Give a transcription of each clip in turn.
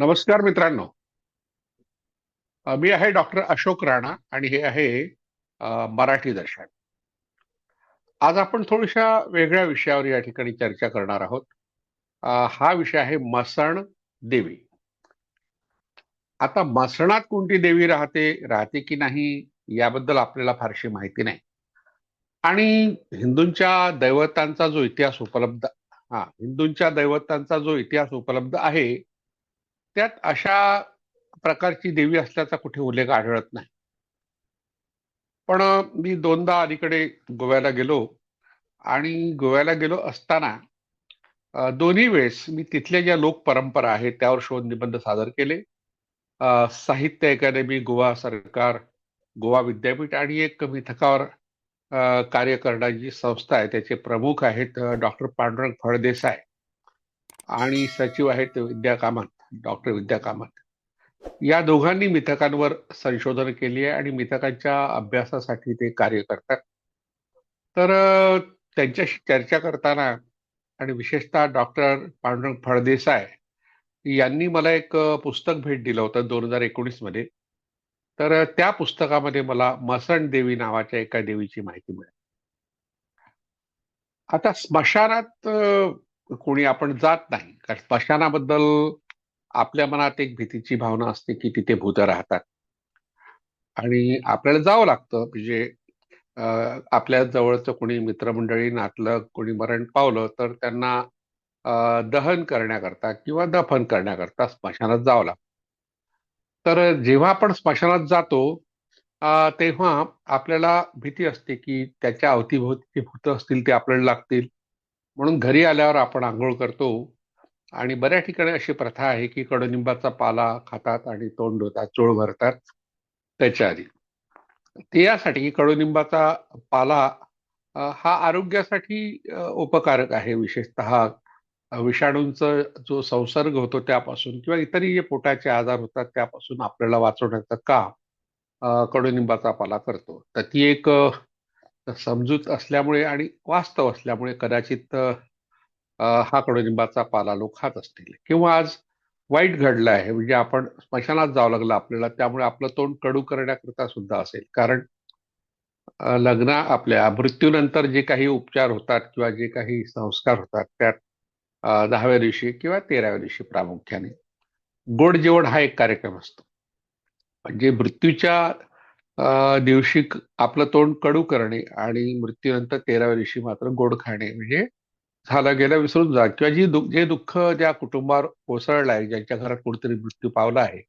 नमस्कार मित्रांनो. मी आहे डॉक्टर अशोक राणा आणि हे आहे मराठी दर्शन. आज आपण थोड्याशा वेगळ्या विषयावर या ठिकाणी चर्चा करणार आहोत. हा विषय आहे मसण देवी. आता मसणात कोणती देवी राहते राहते की नाही याबद्दल आपल्याला फारशी माहिती नाही. आणि हिंदूंच्या दैवतांचा जो इतिहास उपलब्ध हा हिंदूंच्या दैवतांचा जो इतिहास उपलब्ध आहे त्यात अशा प्रकारची देवी असल्याचा कुठे उल्लेख आढळत नाही. पण मी दोनदा अलीकडे गोव्याला गेलो आणि गोव्याला गेलो असताना दोन्ही वेळेस मी तिथल्या ज्या लोक परंपरा आहेत त्यावर शोध निबंध सादर केले. साहित्य अकादमी गोवा सरकार गोवा विद्यापीठ आणि एक मिथकावर कार्य करणारी जी संस्था आहे त्याचे प्रमुख आहेत डॉक्टर पांडुरंग फळदेसाय आणि सचिव आहेत विद्या कामत डॉक्टर विद्या कामत. या दोघांनी मिथकांवर संशोधन केली आहे आणि मिथकांच्या अभ्यासासाठी ते कार्य करतात. तर त्यांच्याशी चर्चा करताना आणि विशेषतः डॉक्टर पांडुरंग फळदेसाय यांनी मला एक पुस्तक भेट दिलं होतं दोन हजार एकोणीसमध्ये. तर त्या पुस्तकामध्ये मला मसण देवी नावाच्या एका देवीची माहिती मिळाली. आता स्मशानात कोणी आपण जात नाही. कारण स्मशानाबद्दल आपल्या मनात एक भीतीची भावना असते की तिथे भूत राहतात. आणि आपल्याला जावं लागतं. म्हणजे आपल्या जवळचं कोणी मित्रमंडळी नातलं कोणी मरण पावलं तर त्यांना दहन करण्याकरता किंवा दफन करण्याकरता स्मशानात जावं लागतं. तर जेव्हा आपण स्मशानात जातो तेव्हा आपल्याला भीती असते की त्याच्या अवतीभोवती भूत असतील ते आपल्याला लागतील. म्हणून घरी आल्यावर आपण आंघोळ करतो. आणि बऱ्याच ठिकाणी अशी प्रथा आहे की कडुनिंबाचा पाला खातात आणि तोंड धुतात चोळ भरतात त्याच्या आधी ते यासाठी कडुनिंबाचा पाला हा आरोग्यासाठी उपकारक आहे. विशेषतः विषाणूंचा जो संसर्ग होतो त्यापासून किंवा इतरही जे पोटाचे आजार होतात त्यापासून आपल्याला वाचवण्याचं काम कडुनिंबाचा पाला करतो. तर ती एक समजूत असल्यामुळे आणि वास्तव असल्यामुळे कदाचित हा कडुनिंबाचा पाला लोक खात असतील. किंवा आज वाईट घडलं आहे म्हणजे आपण स्मशानात जावं लागलं आपल्याला त्यामुळे आपलं तोंड कडू करण्याकरता सुद्धा असेल. कारण लग्न आपल्या मृत्यूनंतर जे काही उपचार होतात किंवा जे काही संस्कार होतात त्यात दहाव्या दिवशी किंवा तेराव्या दिवशी प्रामुख्याने गोड जेवण हा एक कार्यक्रम असतो. म्हणजे मृत्यूच्या दिवशी आपलं तोंड कडू करणे आणि मृत्यूनंतर तेराव्या दिवशी मात्र गोड खाणे म्हणजे झालं गेलं विसरून जा. किंवा जी दु जे दुःख ज्या कुटुंबावर कोसळलं आहे ज्यांच्या घरात कोणीतरी मृत्यू पावला आहे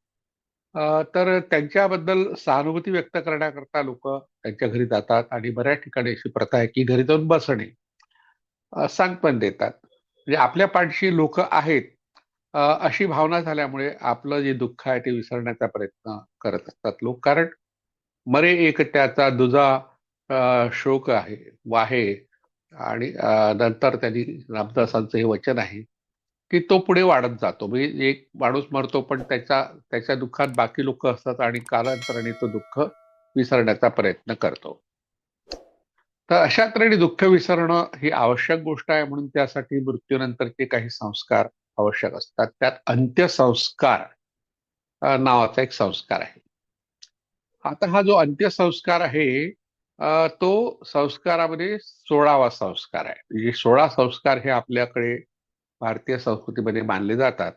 तर त्यांच्याबद्दल सहानुभूती व्यक्त करण्याकरता लोक त्यांच्या घरी जातात आणि बऱ्याच ठिकाणी अशी प्रथा आहे की घरी जाऊन बसणे सांग पण देतात. म्हणजे आपल्या पाठशी लोक आहेत अशी भावना झाल्यामुळे आपलं जे दुःख आहे ते विसरण्याचा प्रयत्न करत असतात लोक. कारण मरे एक त्याचा दुजा शोक आहे वाहे आणि नंतर त्यांनी रामदासांचं हे वचन आहे की तो पुढे वाढत जातो. म्हणजे एक माणूस मरतो पण त्याच्या त्याच्या दुःखात बाकी लोक असतात आणि कालांतराने तो दुःख विसरण्याचा प्रयत्न करतो. तर अशा तऱ्हेने दुःख विसरणं ही आवश्यक गोष्ट आहे म्हणून त्यासाठी मृत्यूनंतरचे काही संस्कार आवश्यक असतात. त्यात अंत्यसंस्कार नावाचा एक संस्कार आहे. आता हा जो अंत्यसंस्कार आहे तो संस्कारामध्ये सोळावा संस्कार आहे. म्हणजे सोळा संस्कार हे आपल्याकडे भारतीय संस्कृतीमध्ये मानले जातात.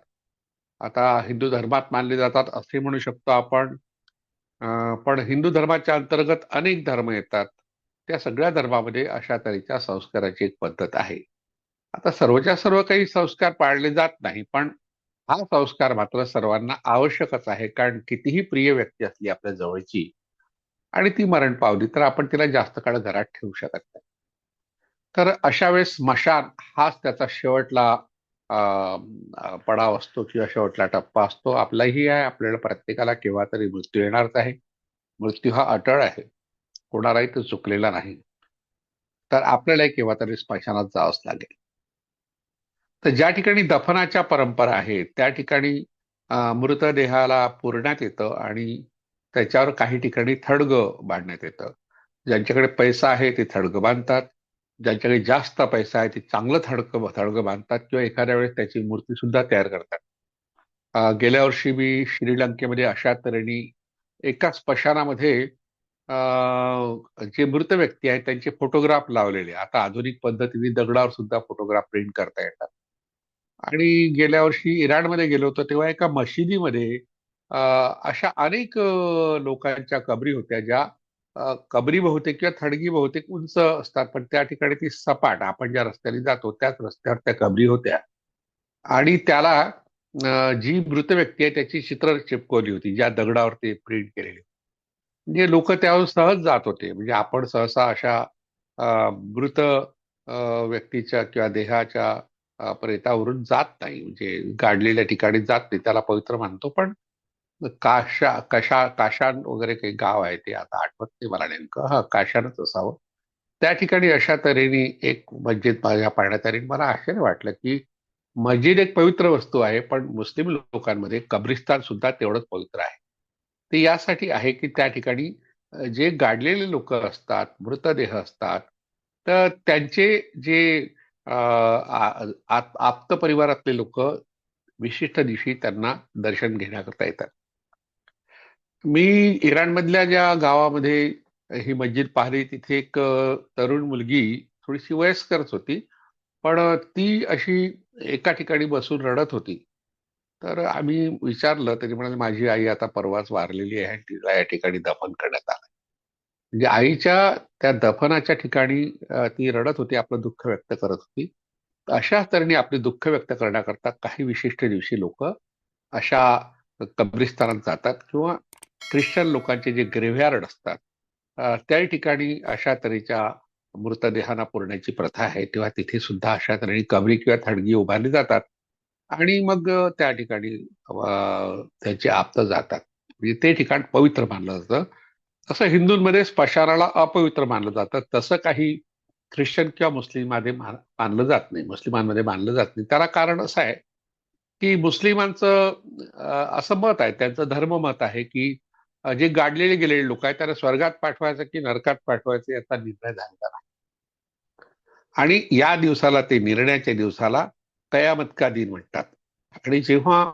आता हिंदू धर्मात मानले जातात असे म्हणू शकतो आपण. पण हिंदू धर्माच्या अंतर्गत अनेक धर्म येतात. त्या सगळ्या धर्मामध्ये अशा तऱ्हेच्या संस्काराची एक पद्धत आहे. आता सर्वच्या सर्व काही संस्कार पाळले जात नाही पण हा संस्कार मात्र सर्वांना आवश्यकच आहे. कारण कितीही प्रिय व्यक्ती असली आपल्या जवळची आणि ती मरण पावली तर आपण तिला जास्त काळ घरात ठेवू शकत नाही. तर अशा वेळेस स्मशान हाच त्याचा शेवटला पडाव असतो किंवा शेवटला टप्पा असतो. आपलाही आहे आपल्याला प्रत्येकाला केव्हा तरी मृत्यू येणारच आहे. मृत्यू हा अटळ आहे. कोणालाही तो चुकलेला नाही. तर आपल्यालाही केव्हा तरी स्मशानात जावंच लागेल. तर ज्या ठिकाणी दफनाच्या परंपरा आहेत त्या ठिकाणी मृतदेहाला पुरण्यात येतं आणि त्याच्यावर काही ठिकाणी थडगं बांधण्यात येतं. ज्यांच्याकडे पैसा आहे ते थडगं बांधतात. ज्यांच्याकडे जास्त पैसा आहे ते चांगलं थडकं थडगं बांधतात किंवा एखाद्या वेळेस त्याची मूर्ती सुद्धा तयार करतात. गेल्या वर्षी मी श्रीलंकेमध्ये अशा तऱ्हेने एका स्मशानामध्ये जे मृत व्यक्ती आहेत त्यांचे फोटोग्राफ लावलेले. आता आधुनिक पद्धतीने दगडावर सुद्धा फोटोग्राफ प्रिंट करता येतात. आणि गेल्या वर्षी इराणमध्ये गेलो होतो तेव्हा एका मशिदीमध्ये अशा अनेक लोकांच्या कबरी होत्या ज्या कबरी बहुतेक किंवा थडगी बहुतेक उंच असतात पण त्या ठिकाणी ती सपाट आपण ज्या रस्त्याने जातो त्याच रस्त्यावर त्या कबरी होत्या. आणि त्याला जी मृत व्यक्ती आहे त्याची चित्र चिपकवली होती ज्या दगडावर ते प्रिंट केलेली म्हणजे लोक त्यावर सहज जात होते. म्हणजे आपण सहसा अशा मृत व्यक्तीच्या किंवा देहाच्या प्रेतावरून जात नाही. म्हणजे गाडलेल्या ठिकाणी जात नाही त्याला पवित्र मानतो. पण काशा कशा काशान वगैरे काही गाव आहे ते आता आठवत नाही मला नेमकं. हा काशानच असावं. त्या ठिकाणी अशा तऱ्हेने एक मस्जिद माझ्या पाहण्यात आली मला आश्चर्य वाटलं की मस्जिद एक पवित्र वस्तू आहे पण मुस्लिम लोकांमध्ये कब्रिस्तान सुद्धा तेवढंच पवित्र आहे. ते यासाठी आहे की त्या ठिकाणी जे गाडलेले लोक असतात मृतदेह असतात तर त्यांचे जे आप्त परिवारातले लोक विशिष्ट दिवशी त्यांना दर्शन घेण्याकरता येतात. मी इराणमधल्या ज्या गावामध्ये ही मस्जिद पाहिली तिथे एक तरुण मुलगी थोडीशी वयस्करच होती पण ती अशी एका ठिकाणी बसून रडत होती. तर आम्ही विचारलं तरी म्हणाले माझी आई आता परवाच वारलेली आहे तिला या ठिकाणी दफन करण्यात आलं म्हणजे आईच्या त्या दफनाच्या ठिकाणी ती रडत होती आपलं दुःख व्यक्त करत होती. अशा तऱ्हेने आपले दुःख व्यक्त करण्याकरता काही विशिष्ट दिवशी लोक अशा कब्रिस्तानात जातात किंवा ख्रिश्चन लोकांचे जे ग्रेव्हयार्ड असतात त्या ठिकाणी अशा तऱ्हेच्या मृतदेहांना पुरण्याची प्रथा आहे. तेव्हा तिथे सुद्धा अशा तऱ्हेने कबरी किंवा थडगी उभारली जातात आणि मग त्या ठिकाणी त्याचे आप्त जातात. म्हणजे ते ठिकाण पवित्र मानलं जातं. तसं हिंदूंमध्ये स्पशाराला अपवित्र मानलं जातं. तसं काही ख्रिश्चन किंवा मुस्लिममध्ये मानलं जात नाही. मुस्लिमांमध्ये मानलं जात नाही. त्याला कारण असं आहे की मुस्लिमांचं असं मत आहे. त्यांचं धर्ममत आहे की जे गाडलेले गेलेले लोक आहेत त्यांना स्वर्गात पाठवायचं की नरकात पाठवायचं याचा निर्णय झालेला नाही. आणि या दिवसाला ते निर्णयाच्या दिवसाला कयामत का दिन म्हणतात. आणि जेव्हा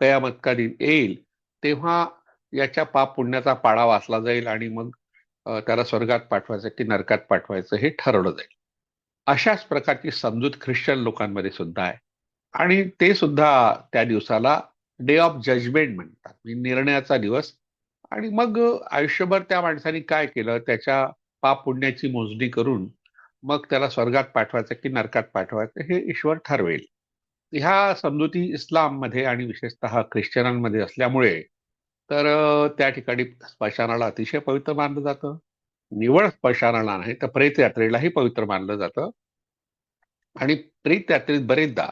कयामत का दिन येईल तेव्हा याच्या पाप पुण्याचा पाडा वाचला जाईल आणि मग त्याला स्वर्गात पाठवायचं की नरकात पाठवायचं हे ठरवलं जाईल. अशाच प्रकारची समजूत ख्रिश्चन लोकांमध्ये सुद्धा आहे. आणि ते सुद्धा त्या दिवसाला डे ऑफ जजमेंट म्हणतात. म्हणजे निर्णयाचा दिवस आणि मग आयुष्यभर त्या माणसाने काय केलं? त्याच्या पाप पुण्याची मोजणी करून मग त्याला स्वर्गात पाठवायचं की नरकात पाठवायचं हे ईश्वर ठरवेल. ह्या समजुती इस्लाममध्ये आणि विशेषतः ख्रिश्चनांमध्ये असल्यामुळे तर त्या ठिकाणी स्मशानाला अतिशय पवित्र मानलं जातं. निवळ स्मशानाला नाही तर प्रेत यात्रेलाही पवित्र मानलं जातं. आणि प्रेत यात्रेत बरेचदा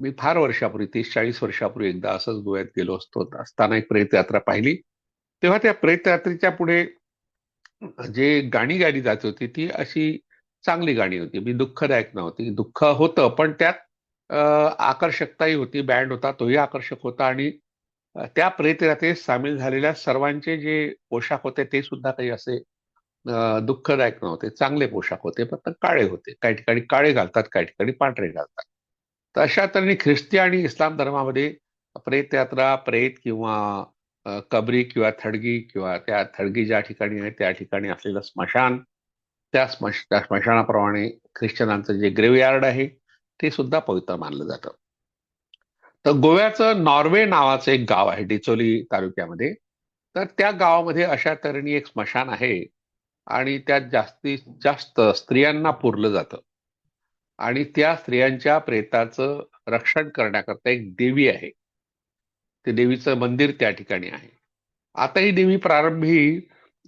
मी फार वर्षापूर्वी तीस चाळीस वर्षापूर्वी एकदा असंच गोव्यात गेलो असतो असताना एक प्रेत यात्रा पाहिली. तेव्हा त्या प्रेतरात्रीच्या पुढे जे गाणी गायली जात होती ती अशी चांगली गाणी होती. मी दुःखदायक नव्हती. दुःख होतं पण त्यात आकर्षकताही होती. बँड होता तोही आकर्षक होता आणि त्या प्रेतयात्रेत सामील झालेल्या सर्वांचे जे पोशाख होते ते सुद्धा काही असे दुःखदायक नव्हते. चांगले पोशाख होते फक्त काळे होते. काही ठिकाणी काळे घालतात काही ठिकाणी पांढरे घालतात. तर अशा तऱ्हेने ख्रिस्ती आणि इस्लाम धर्मामध्ये प्रेत यात्रा प्रेत किंवा कबरी किंवा थडगी किंवा त्या थडगी ज्या ठिकाणी आहे त्या ठिकाणी असलेलं स्मशान त्या स्मश त्या स्मशानाप्रमाणे ख्रिश्चनांचं जे ग्रेवयार्ड आहे ते सुद्धा पवित्र मानलं जातं. तर गोव्याचं नॉर्वे नावाचं एक गाव आहे डिचोली तालुक्यामध्ये. तर त्या गावामध्ये अशा तऱ्हेने एक स्मशान आहे आणि त्यात जास्तीत जास्त स्त्रियांना पुरलं जातं. आणि त्या स्त्रियांच्या प्रेताचं रक्षण करण्याकरता एक देवी आहे. ते देवीचं मंदिर त्या ठिकाणी आहे. आता ही देवी प्रारंभी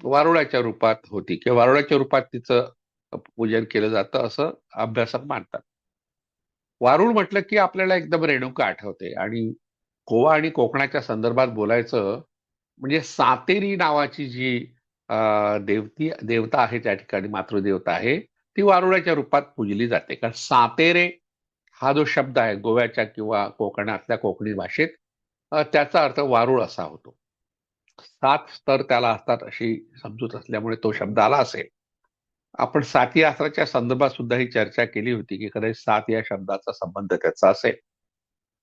वारुळाच्या रूपात होती किंवा वारुळाच्या रूपात तिचं पूजन केलं जातं असं अभ्यासक मानतात. वारुळ म्हटलं की आपल्याला एकदम रेणुका आठवते आणि गोवा आणि कोकणाच्या संदर्भात बोलायचं म्हणजे सातेरी नावाची जी देवती देवता आहे त्या ठिकाणी मातृदेवता आहे ती वारुळाच्या रूपात पूजली जाते. कारण सातेरे हा जो शब्द आहे गोव्याच्या किंवा कोकणातल्या कोकणी भाषेत त्याचा अर्थ वारुळ असा होतो. सात स्तर त्याला असतात अशी समजूत असल्यामुळे तो शब्द आला असेल. आपण साती आसराच्या संदर्भात सुद्धा ही चर्चा केली होती की कदाचित सात या शब्दाचा संबंध त्याचा असेल.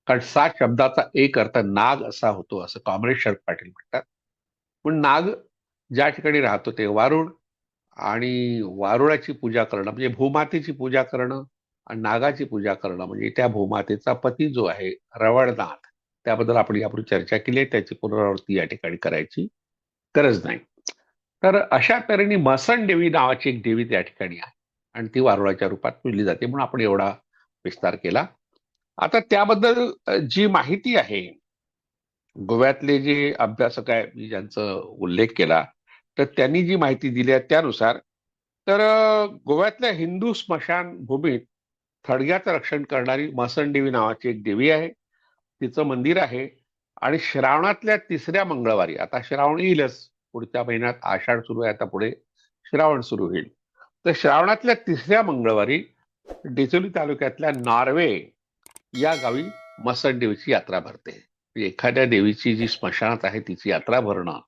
कारण सात शब्दाचा एक अर्थ नाग असा होतो असं कॉम्रेड शरद पाटील म्हणतात. पण नाग ज्या ठिकाणी राहतो ते वारुळ आणि वारुळाची पूजा करणं म्हणजे भूमातेची पूजा करणं आणि नागाची पूजा करणं म्हणजे त्या भूमातेचा पती जो आहे रवळनाथ. त्याबद्दल आपण यापूर्वी चर्चा केली आहे. त्याची पुनरावृत्ती या ठिकाणी करायची गरज नाही. तर अशा तऱ्हेने मसन देवी नावाची एक देवी त्या ठिकाणी आहे. आणि ती वारुळाच्या रूपात पूजली जाते म्हणून आपण एवढा विस्तार केला. आता त्याबद्दल जी माहिती आहे गोव्यातले जे अभ्यासक आहे मी ज्यांचा उल्लेख केला तर त्यांनी जी माहिती दिली आहे त्यानुसार तर गोव्यातल्या हिंदू स्मशान भूमीत थडग्याचं रक्षण करणारी मसनदेवी नावाची एक देवी आहे. तिचं मंदिर आहे आणि श्रावणातल्या तिसऱ्या मंगळवारी आता श्रावण येईलच पुढच्या महिन्यात आषाढ सुरू आहे आता पुढे श्रावण सुरू होईल. तर श्रावणातल्या तिसऱ्या मंगळवारी डिचोली तालुक्यातल्या नार्वे या गावी मसन देवीची यात्रा भरते. एखाद्या देवीची जी स्मशानात आहे तिची यात्रा भरणं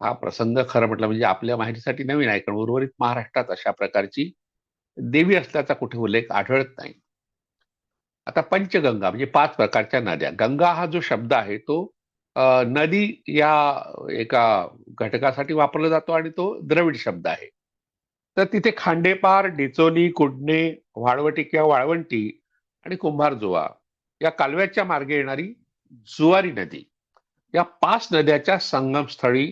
हा प्रसंग खरं म्हटलं म्हणजे आपल्या माहितीसाठी नवीन आहे कारण उर्वरित महाराष्ट्रात अशा प्रकारची देवी असल्याचा कुठे उल्लेख आढळत नाही. आता पंचगंगा म्हणजे पाच प्रकारच्या नद्या. गंगा हा जो शब्द आहे तो नदी या एका घटकासाठी वापरला जातो आणि तो द्रविड शब्द आहे. तर तिथे खांडेपार डिचोली कुडणे वाळवटी किंवा वाळवंटी आणि कुंभारजोवा या कालव्याच्या मार्गे येणारी जुवारी नदी. या पाच नद्याच्या संगमस्थळी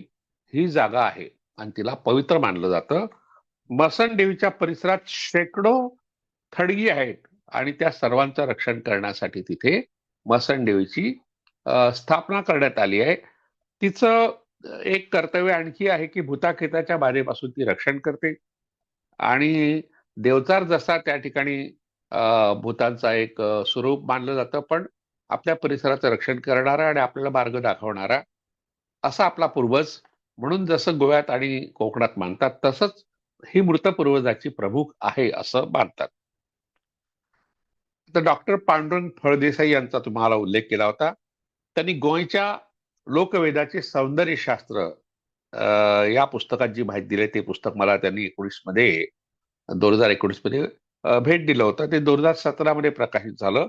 ही जागा आहे आणि तिला पवित्र मानलं जातं. मसन देवीच्या परिसरात शेकडो थडगी आहेत. आणि त्या सर्वांचं रक्षण करण्यासाठी तिथे मसन देवीची स्थापना करण्यात आली आहे. तिचं एक कर्तव्य आणखी आहे की भूताखेताच्या बाधेपासून ती रक्षण करते. आणि देवचार जसा त्या ठिकाणी भूतांचा एक स्वरूप मानलं जातं पण आपल्या परिसराचं रक्षण करणारा आणि आपल्याला मार्ग दाखवणारा असा आपला पूर्वज म्हणून जसं गोव्यात आणि कोकणात मानतात तसंच ही मृत पूर्वजाची प्रमुख आहे असं मानतात. तर डॉक्टर पांडुरंग फळदेसाई यांचा तुम्हाला उल्लेख केला होता. त्यांनी गोयच्या लोकवेदाचे सौंदर्यशास्त्र या पुस्तकात जी माहिती दिली ते पुस्तक मला त्यांनी एकोणीसमध्ये दोन हजार एकोणीसमध्ये भेट दिलं होतं. ते दोन हजार सतरा मध्ये प्रकाशित झालं.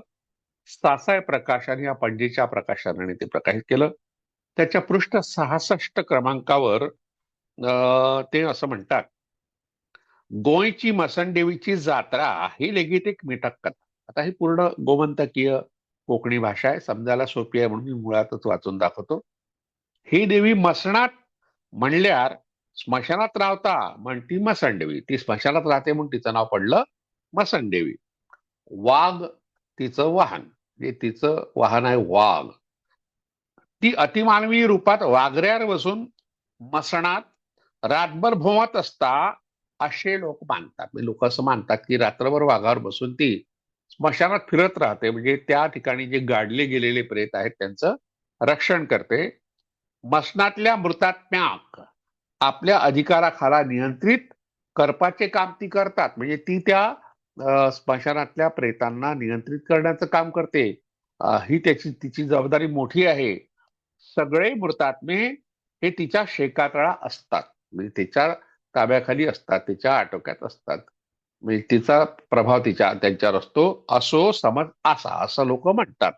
सासाय प्रकाशाने या पणजीच्या प्रकाशनाने ते प्रकाशित केलं. त्याच्या पृष्ठ सहासष्ट क्रमांकावर ते असं म्हणतात गोयची मसनदेवीची जात्रा ही लेगीत एक मिटक कथा. आता ही पूर्ण गोमंतकीय कोकणी भाषा आहे. समजायला सोपी आहे म्हणून मी मुळातच वाचून दाखवतो. ही देवी मसणात म्हणल्यार स्मशानात राहता म्हणती मसणदेवी. ती स्मशानात राहते म्हणून तिचं नाव पडलं मसणदेवी. वाघ तिचं वाहन. म्हणजे तिचं वाहन आहे वाघ. ती अतिमानवी रूपात वाघऱ्यावर बसून मसणात रातभर भोवत असता असे लोक मानतात. म्हणजे लोक असं मानतात की रात्रभर वाघावर बसून ती स्मशानात फिरत राहते. म्हणजे त्या ठिकाणी जे गाडले गेलेले प्रेत आहेत त्यांचं रक्षण करते. मसनातल्या मृतात्म्याक आपल्या अधिकाराखाला नियंत्रित करपाचे काम ती करतात. म्हणजे ती त्या स्मशानातल्या प्रेतांना नियंत्रित करण्याचं काम करते. ही त्याची तिची जबाबदारी मोठी आहे. सगळे मृतात्मे हे तिच्या शेकातळा असतात. म्हणजे तिच्या ताब्याखाली असतात तिच्या आटोक्यात असतात. म्हणजे तिचा प्रभाव तिच्या त्यांच्यावर असतो. असो समज असा असं लोक म्हणतात.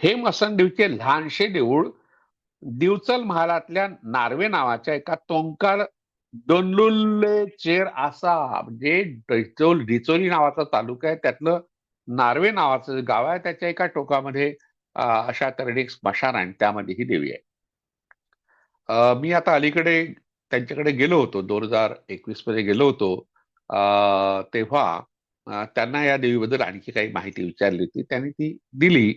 हे मसनदेवचे लहानशे देऊळ दिवचल महालातल्या नार्वे नावाच्या एका तोंकार दोनलुल्ले चेर असा म्हणजे डिचोल डिचोली नावाचा तालुका आहे. त्यातलं नार्वे नावाचं गाव आहे त्याच्या एका टोकामध्ये अशा तऱ्हेने एक स्मशान आहे त्यामध्ये ही देवी आहे. मी आता अलीकडे त्यांच्याकडे गेलो होतो. दोन हजार एकवीसमध्ये गेलो होतो. तेव्हा त्यांना या देवीबद्दल आणखी काही माहिती विचारली होती. त्यांनी ती दिली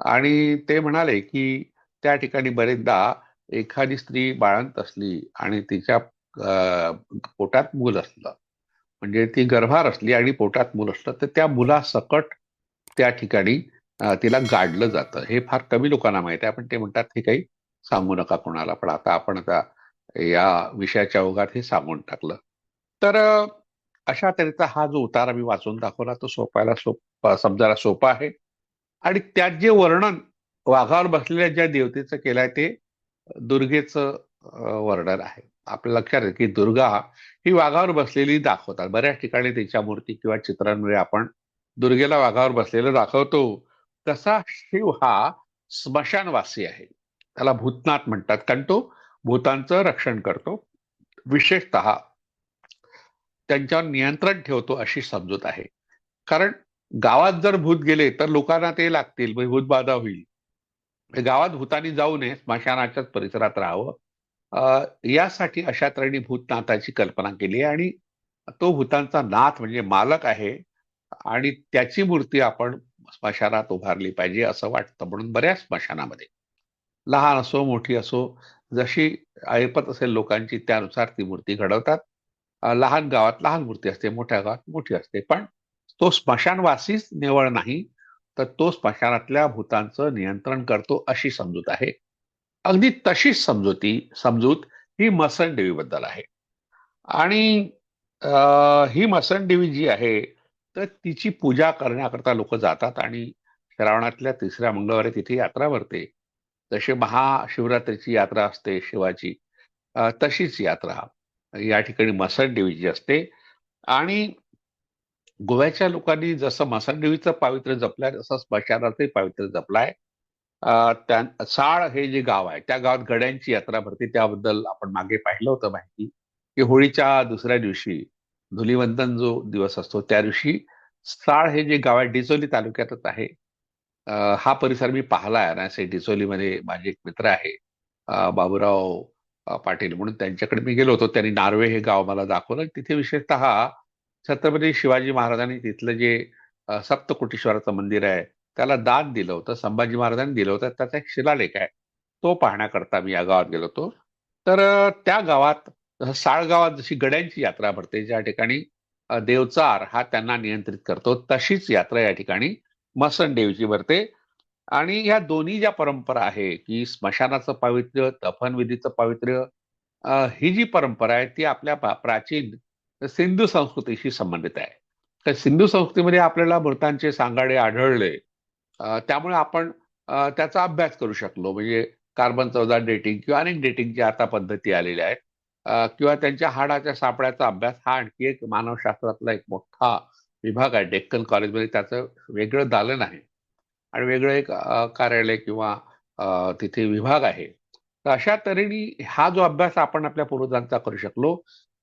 आणि ते म्हणाले की त्या ठिकाणी बरेचदा एखादी स्त्री बाळंत असली आणि तिच्या पोटात मूल असलं म्हणजे ती गर्भार असली आणि पोटात मूल असलं तर त्या मुलासकट त्या ठिकाणी तिला गाडलं जातं. हे फार कमी लोकांना माहिती आहे. पण ते म्हणतात हे काही सांगू नका कोणाला पण आता आपण आता या विषयाच्या ओघात हे सांगून टाकलं. तर अशा तऱ्हेचा हा जो उतारा मी वाचून दाखवला तो सोपायला सोपा समजायला सोपा आहे. आणि त्यात जे वर्णन वाघावर बसलेल्या ज्या देवतेचं केलंय ते दुर्गेचं वर्णन आहे. आपल्या लक्षात आहे की दुर्गा ही वाघावर बसलेली दाखवतात. बऱ्याच ठिकाणी तिच्या मूर्ती किंवा चित्रांमुळे आपण दुर्गेला वाघावर बसलेलं दाखवतो. तसा शिव हा स्मशानवासी आहे. त्याला भूतनाथ म्हणतात कारण तो भूतांचं रक्षण करतो. विशेषत त्यांच्यावर नियंत्रण ठेवतो अशी समजूत आहे. कारण गावात जर भूत गेले तर लोकांना ते लागतील म्हणजे भूतबाधा होईल. गावात भूतानी जाऊ नये स्मशानाच्याच परिसरात राहावं. यासाठी अशा तऱ्हेने भूतनाथाची कल्पना केली आहे आणि तो भूतांचा नाथ म्हणजे मालक आहे आणि त्याची मूर्ती आपण स्मशानात उभारली पाहिजे असं वाटतं. म्हणून बऱ्याच स्मशानामध्ये लहान असो मोठी असो जशी ऐपत असेल लोकांची त्यानुसार ती मूर्ती घडवतात. लहान गावात लहान मूर्ती असते मोठ्या गावात मोठी असते. पण तो स्मशानवासीच निवळ नाही तर तो स्मशानातल्या भूतांचं नियंत्रण करतो अशी समजूत आहे. अगदी तशीच समजुती समजूत ही मसन देवीबद्दल आहे. आणि ही मसन देवी जी आहे तर तिची पूजा करण्याकरता लोक जातात आणि श्रावणातल्या तिसऱ्या मंगळवारी तिथे यात्रा भरते. जशी महाशिवरात्रीची यात्रा असते शिवाची तशीच यात्रा. या ठिकाणी मसन देवीची असते. आणि गोव्याच्या लोकांनी जसं मसनदेवीचं पावित्र्य जपलंय तसं स्मशानाचंही पावित्र्य जपलाय. त्या साळ हे जे गाव आहे त्या गावात गड्यांची यात्रा भरते. त्याबद्दल आपण मागे पाहिलं होतं माहिती की होळीच्या दुसऱ्या दिवशी धुलीवंदन जो दिवस असतो त्या दिवशी साळ हे जे गाव आहे डिचोली तालुक्यातच आहे. हा परिसर मी पाहिला आहे ना डिचोलीमध्ये माझे एक मित्र आहे बाबूराव पाटील. म्हणून त्यांच्याकडे मी गेलो होतो. त्यांनी नार्वे हे गाव मला दाखवलं. तिथे विशेषतः छत्रपती शिवाजी महाराजांनी तिथलं जे सप्तकोटेश्वराचं मंदिर आहे त्याला दान दिलं होतं. संभाजी महाराजांनी दिलं होतं. त्याचा एक शिलालेख आहे. तो पाहण्याकरता मी या गावात गेलो होतो. तर त्या गावात साळगावात जशी गड्यांची यात्रा भरते ज्या ठिकाणी देवचार हा त्यांना नियंत्रित करतो तशीच यात्रा या ठिकाणी मसन देवीची भरते. आणि ह्या दोन्ही ज्या परंपरा आहे की स्मशानाचं पावित्र्य तफनविधीचं पावित्र्य ही जी परंपरा आहे ती आपल्या प्राचीन सिंधू संस्कृतीशी संबंधित आहे. तर सिंधू संस्कृतीमध्ये आपल्याला मृतांचे सांगाडे आढळले त्यामुळे आपण त्याचा अभ्यास करू शकलो. म्हणजे कार्बन चौदा डेटिंग किंवा अनेक डेटिंगच्या आता पद्धती आलेल्या आहेत. किंवा त्यांच्या हाडाच्या सापड्याचा अभ्यास हा आणखी एक मानवशास्त्रातला एक मोठा विभाग आहे. डेक्कन कॉलेजमध्ये त्याचं वेगळं दालन आहे. आणि वेगळं एक कार्यालय किंवा तिथे विभाग आहे. तर अशा तऱ्हेने हा जो अभ्यास आपण आपल्या पूर्वजांचा करू शकलो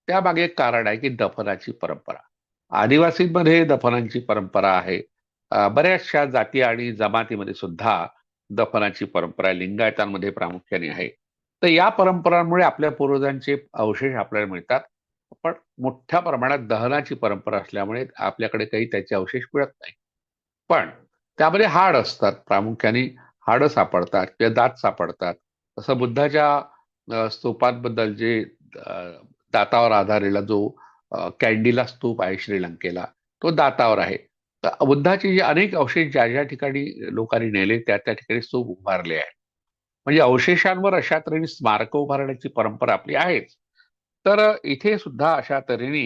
त्यामागे एक कारण आहे की दफनाची परंपरा. आदिवासींमध्ये दफनांची परंपरा आहे. बऱ्याचशा जाती आणि जमातीमध्ये सुद्धा दफनाची परंपरा लिंगायतांमध्ये प्रामुख्याने आहे. तर या परंपरांमुळे आपल्या पूर्वजांचे अवशेष आपल्याला मिळतात. पण मोठ्या प्रमाणात दहनाची परंपरा असल्यामुळे आपल्याकडे काही त्याचे अवशेष मिळत नाही. पण त्यामध्ये हाड असतात प्रामुख्याने हाडं सापडतात किंवा दात सापडतात. तसं बुद्धाच्या स्तूपांबद्दल जे दातावर आधारलेला जो कॅन्डीला स्तूप आहे श्रीलंकेला तो दातावर आहे. तर बुद्धाचे जे अनेक अवशेष ज्या ज्या ठिकाणी लोकांनी नेले त्या त्या ठिकाणी स्तूप उभारले आहे म्हणजे अवशेषांवर अशा तऱ्हेने स्मारक उभारण्याची परंपरा आपली आहेच. तर इथे सुद्धा अशा तऱ्हेने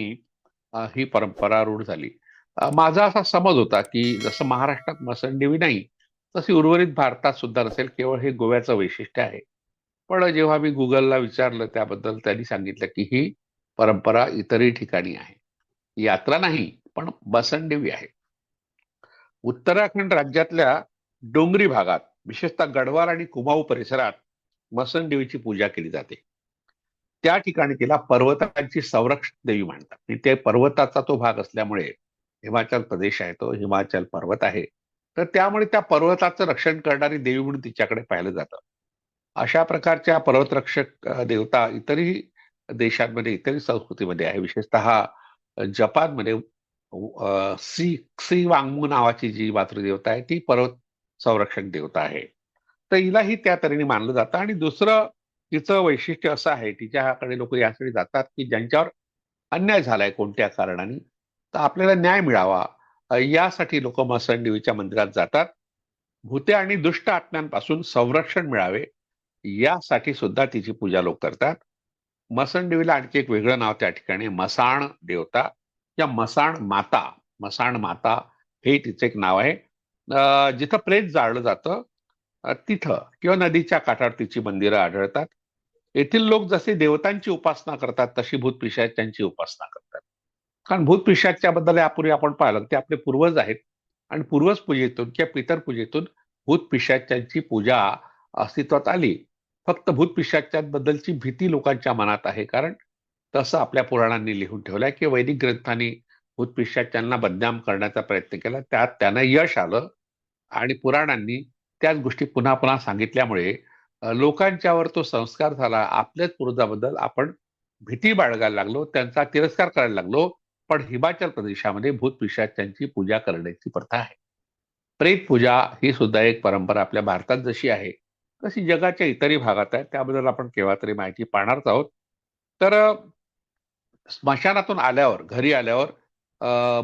ही परंपरा रूढ झाली. माझा असा समज होता की जसं महाराष्ट्रात मसंदेवी नाही तशी उर्वरित भारतात सुद्धा नसेल केवळ हे गोव्याचं वैशिष्ट्य आहे. पण जेव्हा मी गुगलला विचारलं त्याबद्दल त्यांनी सांगितलं की ही परंपरा इतरही ठिकाणी आहे. यात्रा नाही पण बसंदेवी आहे. उत्तराखंड राज्यातल्या डोंगरी भागात विशेषतः गडवाल आणि कुमाऊ परिसरात मसनदेवीची पूजा केली जाते. त्या ठिकाणी तिला पर्वतांची संरक्षण देवी म्हणतात. ते पर्वताचा तो भाग असल्यामुळे हिमाचल प्रदेश आहे तो हिमाचल पर्वत आहे. तर त्यामुळे त्या पर्वताचं रक्षण करणारी देवी म्हणून तिच्याकडे पाहिलं जातं. अशा प्रकारच्या पर्वतरक्षक देवता इतरही देशांमध्ये इतरही संस्कृतीमध्ये आहे. विशेषतः जपानमध्ये सी सी वांगमू नावाची जी मातृदेवता आहे ती पर्वत संरक्षक देवता आहे. तर हिलाही त्या तऱ्हेने मानलं जातं. आणि दुसरं तिचं वैशिष्ट्य असं आहे तिच्याकडे लोक यासाठी जातात की ज्यांच्यावर अन्याय झालाय कोणत्या कारणाने तर आपल्याला न्याय मिळावा. यासाठी लोक मसंदेवीच्या मंदिरात जातात. भूते आणि दुष्ट आत्म्यांपासून संरक्षण मिळावे. यासाठी सुद्धा तिची पूजा लोक करतात. मसण देवीला आणखी एक वेगळं नाव त्या ठिकाणी मसाण देवता. या मसाण माता मसाण माता हे तिचं एक नाव आहे. जिथं प्रेत जाळलं जातं तिथं किंवा नदीच्या काठावर तिची मंदिरं आढळतात. येथील लोक जसे देवतांची उपासना करतात तशी भूत पिशाच्यांची उपासना करतात. कारण भूत पिशाच्या बद्दल यापूर्वी आपण पाहिलं ते आपले पूर्वज आहेत. आणि पूर्वज पूजेतून किंवा पितर पूजेतून भूत पिशाच्यांची पूजा अस्तित्वात आली. फक्त भूत पिशाच्यांबद्दलची भीती लोकांच्या मनात आहे. कारण तसं आपल्या पुराणांनी लिहून ठेवलंय की वैदिक ग्रंथांनी भूत पिशाच्यांना बदनाम करण्याचा प्रयत्न केला. त्यात त्यांना यश आलं आणि पुराणांनी त्याच गोष्टी पुन्हा पुन्हा सांगितल्यामुळे लोकांच्यावर तो संस्कार झाला. आपल्याच पूर्वजाबद्दल आपण भीती बाळगायला लागलो. त्यांचा तिरस्कार करायला लागलो. पण हिमाचल प्रदेशामध्ये भूत पिशाच्यांची पूजा करण्याची प्रथा आहे. प्रेत पूजा ही सुद्धा एक परंपरा आपल्या भारतात जशी आहे तशी जगाच्या इतरही भागात आहे. त्याबद्दल आपण केव्हा तरी माहिती पाहणारच आहोत. तर स्मशानातून आल्यावर घरी आल्यावर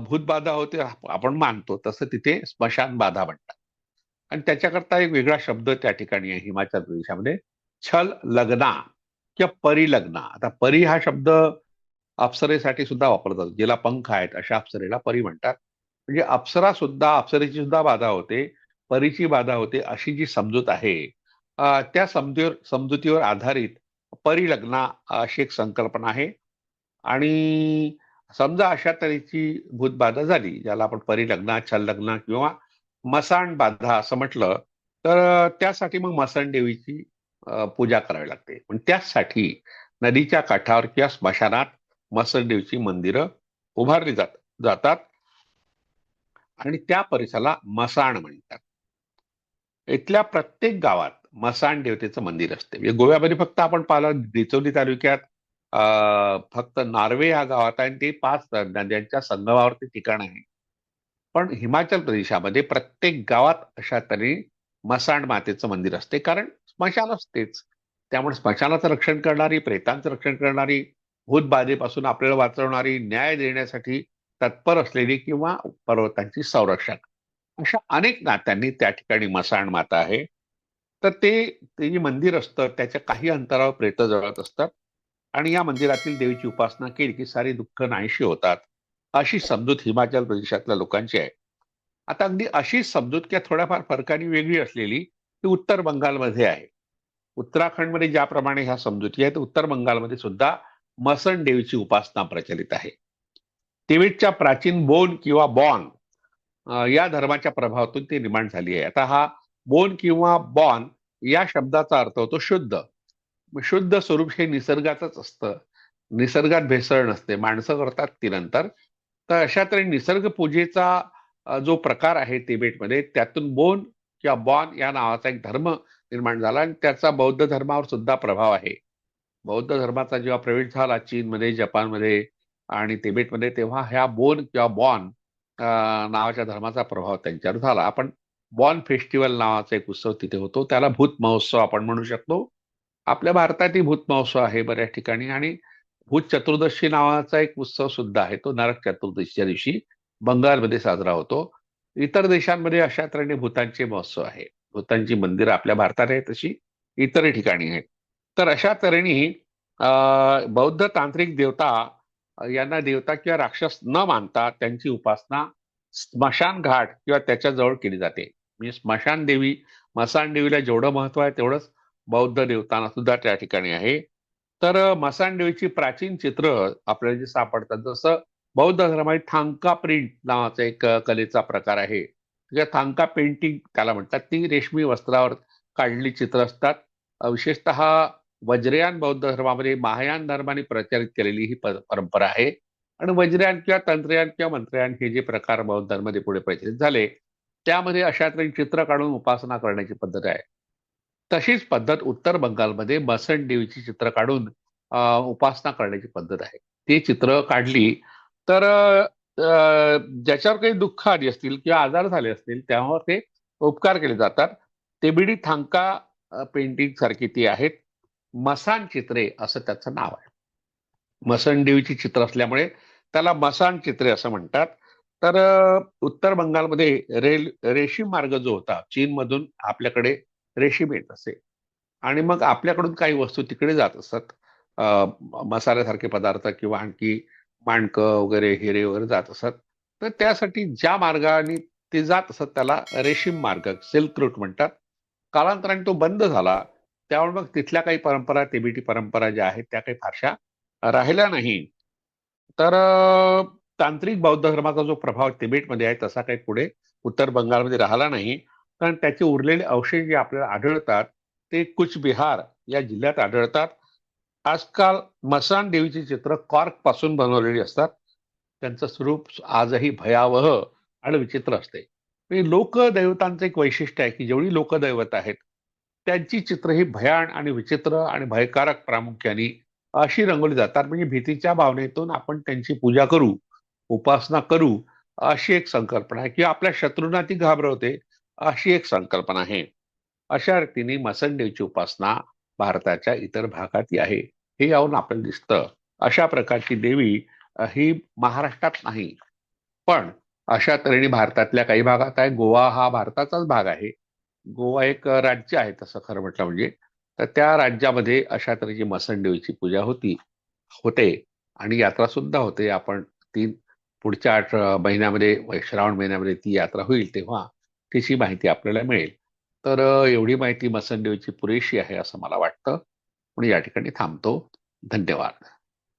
भूतबाधा होते आपण मानतो तसं तिथे स्मशान बाधा म्हणतात. आणि त्याच्याकरता एक वेगळा शब्द त्या ठिकाणी आहे हिमाचल प्रदेशामध्ये छल लग्ना किंवा परिलग्ना. आता परी हा शब्द अप्सरेसाठी सुद्धा वापरला जातो जिला पंख आहेत अशा अप्सरेला परी म्हणतात. म्हणजे अप्सरा सुद्धा अप्सरेची सुद्धा बाधा होते परीची बाधा होते अशी जी समजूत आहे त्या समजूर समजुतीवर आधारित परिलग्ना अशी एक संकल्पना आहे. आणि समजा अशा तऱ्हेची भूतबाधा झाली ज्याला आपण परिलग्न छललग्न किंवा मसाण बाधा असं म्हटलं तर त्यासाठी मग मसण देवीची पूजा करावी लागते. पण त्यासाठी नदीच्या काठावर किंवा स्मशानात मसण देवीची मंदिरं उभारली जात जातात. आणि त्या परिसराला मसाण म्हणतात. इथल्या प्रत्येक गावात मसाण देवतेचं मंदिर असते. म्हणजे गोव्यामध्ये फक्त आपण पाहिलं डिचोली तालुक्यात फक्त नार्वे या गावात आहे ते पाच नद्यांच्या संगमावरती ठिकाण आहे. पण हिमाचल प्रदेशामध्ये प्रत्येक गावात अशा तऱ्हे मसाण मातेचं मंदिर असते. कारण स्मशान असतेच. त्यामुळे स्मशानाचं रक्षण करणारी प्रेतांचं रक्षण करणारी भूतबाधेपासून आपल्याला वाचवणारी न्याय देण्यासाठी तत्पर असलेली किंवा पर्वतांची संरक्षक. अशा अनेक नात्यांनी त्या ठिकाणी मसाण माता आहे. तर ते ते जे मंदिर असतं त्याच्या काही अंतरावर प्रेत जळत असतात. आणि या मंदिरातील देवीची उपासना केली की सारी दुःख नाहीशी होतात. अशी समजूत हिमाचल प्रदेशातल्या लोकांची आहे. आता अगदी अशी समजूत किंवा थोड्याफार फरकाने वेगळी असलेली ती उत्तर बंगालमध्ये आहे. उत्तराखंडमध्ये ज्याप्रमाणे ह्या समजुती आहेत उत्तर बंगालमध्ये सुद्धा मसन देवीची उपासना प्रचलित आहे. तिबेटच्या प्राचीन बोन किंवा बॉन या धर्माच्या प्रभावातून ती निर्माण झाली आहे. आता हा बोन किंवा बॉन या शब्दाचा अर्थ होतो शुद्ध. शुद्ध स्वरूप हे निसर्गाचंच असतं. निसर्गात भेसळ नसते. माणसं करतात ती नंतर. तर अशा तऱ्हे निसर्ग पूजेचा जो प्रकार आहे तिबेटमध्ये त्यातून बोन किंवा बॉन या नावाचा एक धर्म निर्माण झाला आणि त्याचा बौद्ध धर्मावर सुद्धा प्रभाव आहे. बौद्ध धर्माचा जेव्हा प्रवेश झाला चीनमध्ये जपानमध्ये आणि तिबेटमध्ये तेव्हा ह्या बोन किंवा बॉन नावाच्या धर्माचा प्रभाव त्यांच्यावर झाला. आपण बॉन फेस्टिवल नावाचा एक उत्सव तिथे होतो. त्याला भूत महोत्सव आपण म्हणू शकतो. आपल्या भारतातही भूत महोत्सव आहे बऱ्याच ठिकाणी आणि भूत चतुर्दशी नावाचा एक उत्सव सुद्धा आहे. तो नरक चतुर्दशीच्या दिवशी बंगालमध्ये साजरा होतो. इतर देशांमध्ये अशा तऱ्हेने भूतांचे महोत्सव आहे. भूतांची मंदिरं आपल्या भारतात आहे तशी. इतर ठिकाणी आहेत. तर अशा तऱ्हेने बौद्ध तांत्रिक देवता यांना देवता किंवा राक्षस न मानता त्यांची उपासना स्मशान घाट किंवा त्याच्याजवळ केली जाते. म्हणजे स्मशान देवी मसान देवीला जेवढं महत्त्व आहे तेवढंच बौद्ध देवतांना सुद्धा त्या ठिकाणी आहे. तर मसान देवीची प्राचीन चित्र आपल्याला जे सापडतात जसं बौद्ध धर्मात थांका प्रिंट नावाचा एक कलेचा प्रकार आहे. थांका पेंटिंग त्याला म्हणतात ती रेशमी वस्त्रावर काढलेली चित्र असतात. विशेषतः वज्रयान बौद्ध धर्मामध्ये महायान धर्माने प्रचारित केलेली ही परंपरा आहे. आणि वज्रयान किंवा तंत्रयान किंवा मंत्रयान हे जे प्रकार बौद्ध धर्मामध्ये पुढे प्रचलित झाले त्यामध्ये अशा तऱ्हे चित्र काढून उपासना करण्याची पद्धत आहे. तशीच पद्धत उत्तर बंगालमध्ये बसंत देवीची चित्र काढून उपासना करण्याची पद्धत आहे. ती चित्र काढली तर ज्याच्यावर काही दुःख आली असतील किंवा आजार झाले असतील त्यावर ते उपकार केले जातात. तेबिडी थांका पेंटिंग सारखी ती आहेत. मसान चित्रे असं त्याचं नाव आहे. मसन देवीची चित्र असल्यामुळे त्याला मसान चित्रे असं म्हणतात. तर उत्तर बंगालमध्ये रेल रेशीम मार्ग जो होता चीनमधून आपल्याकडे रेशीम येत असे. आणि मग आपल्याकडून काही वस्तू तिकडे जात असतात मसाल्यासारखे पदार्थ किंवा आणखी माणकं वगैरे हिरे वगैरे जात असत. तर त्यासाठी ज्या मार्गाने ते जात असत त्याला रेशीम मार्ग सिल्क रूट म्हणतात. कालांतराने तो बंद झाला. त्यामुळे मग तिथल्या काही परंपरा तिबेटी परंपरा ज्या आहेत त्या काही फारशा राहिल्या नाही. तर तांत्रिक बौद्ध धर्माचा जो प्रभाव तिबेटमध्ये आहे तसा काही पुढे उत्तर बंगालमध्ये राहिला नाही. कारण त्याचे उरलेले अवशेष जे आपल्याला आढळतात ते कुचबिहार या जिल्ह्यात आढळतात. आजकाल मसान देवीची चित्र कॉर्कपासून बनवलेली असतात. त्यांचं स्वरूप आजही भयावह आणि विचित्र असते. म्हणजे लोकदैवतांचं एक वैशिष्ट्य आहे की जेवढी लोकदैवत आहेत त्यांची चित्र ही भयान आणि विचित्र आणि भयकारक प्रामुख्याने अशी रंगवली जातात. म्हणजे भीतीच्या भावनेतून आपण त्यांची पूजा करू उपासना करू अशी एक संकल्पना आहे. किंवा आपल्या शत्रूंना ती घाबरवते अशी एक संकल्पना आहे. अशा रीतीने मसनदेवची उपासना भारताच्या इतर भागातही आहे. हे यावरून आपल्याला दिसतं. अशा प्रकारची देवी ही महाराष्ट्रात नाही. पण अशा तऱ्हेने भारतातल्या काही भागात आहे. गोवा हा भारताचाच भाग आहे. गोवा एक राज्य आहे तसं खरं म्हटलं म्हणजे. तर त्या राज्यामध्ये अशा तऱ्हेची मसनदेवीची पूजा होती होते आणि यात्रा सुद्धा होते. आपण तीन पुढच्या आठ महिन्यामध्ये श्रावण महिन्यामध्ये ती यात्रा होईल तेव्हा तिची माहिती आपल्याला मिळेल. तर एवढी माहिती मसनदेवीची पुरेशी आहे असं मला वाटतं. पण या ठिकाणी थांबतो. धन्यवाद.